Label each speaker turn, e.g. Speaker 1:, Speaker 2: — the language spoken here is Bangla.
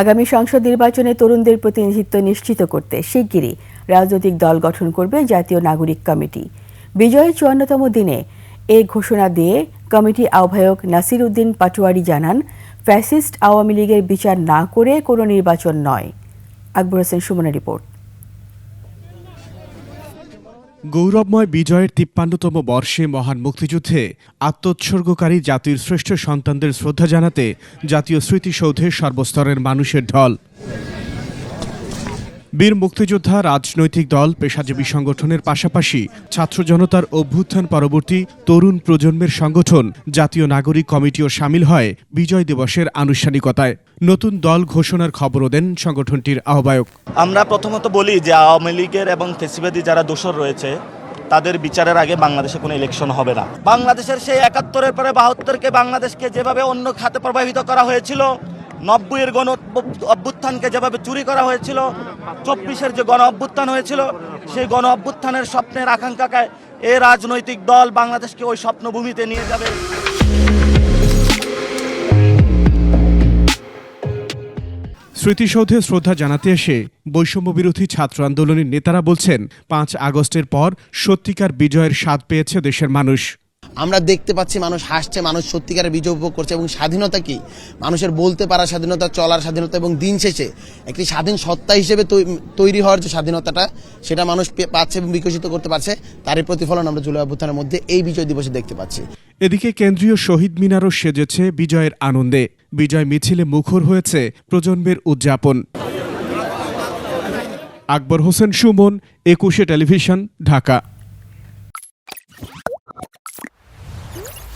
Speaker 1: আগামী সংসদ নির্বাচনে তরুণদের প্রতিনিধিত্ব নিশ্চিত করতে শিগগিরই রাজনৈতিক দল গঠন করবে জাতীয় নাগরিক কমিটি। বিজয়ের চুয়ান্নতম দিনে এ ঘোষণা দিয়ে কমিটি আহ্বায়ক নাসির উদ্দিন পাটোয়ারি জানান, ফ্যাসিস্ট আওয়ামী লীগের বিচার না করে কোনো নির্বাচন নয়। আকবর হোসেন সুমনের রিপোর্ট।
Speaker 2: গৌরবময় বিজয়ের তিপ্পান্নতম বর্ষে মহান মুক্তিযুদ্ধে আত্মোৎসর্গকারী জাতির শ্রেষ্ঠ সন্তানদের শ্রদ্ধা জানাতে জাতীয় স্মৃতিসৌধের সর্বস্তরের মানুষের ঢল। বীর মুক্তিযোদ্ধা রাজনৈতিক দল, পেশাজীবী সংগঠনের পাশাপাশি ছাত্র জনতার অভ্যুত্থান পরবর্তী তরুণ প্রজন্মের সংগঠন, জাতীয় নাগরিক কমিটিও সামিল হয় বিজয় দিবসের আনুষ্ঠানিকতায়। নতুন দল ঘোষণার খবরও দেন সংগঠনটির আহ্বায়ক।
Speaker 3: আমরা প্রথমত বলি যে আওয়ামী লীগের এবং ফেসিবাদী যারা দোষর রয়েছে, তাদের বিচারের আগে বাংলাদেশে কোনো ইলেকশন হবে না। বাংলাদেশের সেই একাত্তরের পরে বাহাত্তরকে বাংলাদেশকে যেভাবে অন্য খাতে প্রভাবিত করা হয়েছিল নব্বইয়ের গণ অভ্যুত্থানকে যেভাবে চুরি করা হয়েছিল, চব্বিশের যে গণ অভ্যুত্থান হয়েছিল, সেই গণ অভ্যুত্থানের স্বপ্নের আকাঙ্ক্ষায় এ রাজনৈতিক দল বাংলাদেশকে ওই স্বপ্নভূমিতে নিয়ে যাবে।
Speaker 2: স্মৃতিসৌধে শ্রদ্ধা জানাতে এসে বৈষম্য বিরোধী ছাত্র আন্দোলনের নেতারা বলছেন, পাঁচ আগস্টের পর সত্যিকার বিজয়ের স্বাদ পেয়েছে দেশের মানুষ।
Speaker 4: আমরা দেখতে পাচ্ছি মানুষ হাসছে, মানুষ সত্যিকারের বিজয় উপভোগ করছে এবং স্বাধীনতা কি? মানুষের বলতে পারা স্বাধীনতা, চলার স্বাধীনতা এবং দিন শেষে একটি স্বাধীন সত্তা হিসেবে তৈরি হওয়ার যে স্বাধীনতাটা, সেটা মানুষ পাচ্ছে এবং বিকশিত করতে পারছে, তারই প্রতিফলন আমরা জুলাই অভ্যুত্থানের মধ্যে এই বিজয় দিবসে দেখতে পাচ্ছি।
Speaker 2: এদিকে কেন্দ্রীয় শহীদ মিনারও সেজেছে বিজয়ের আনন্দে। বিজয় মিছিলে মুখর হয়েছে প্রজন্মের উদযাপন। আকবর হোসেন সুমন, একুশে টেলিভিশন, ঢাকা।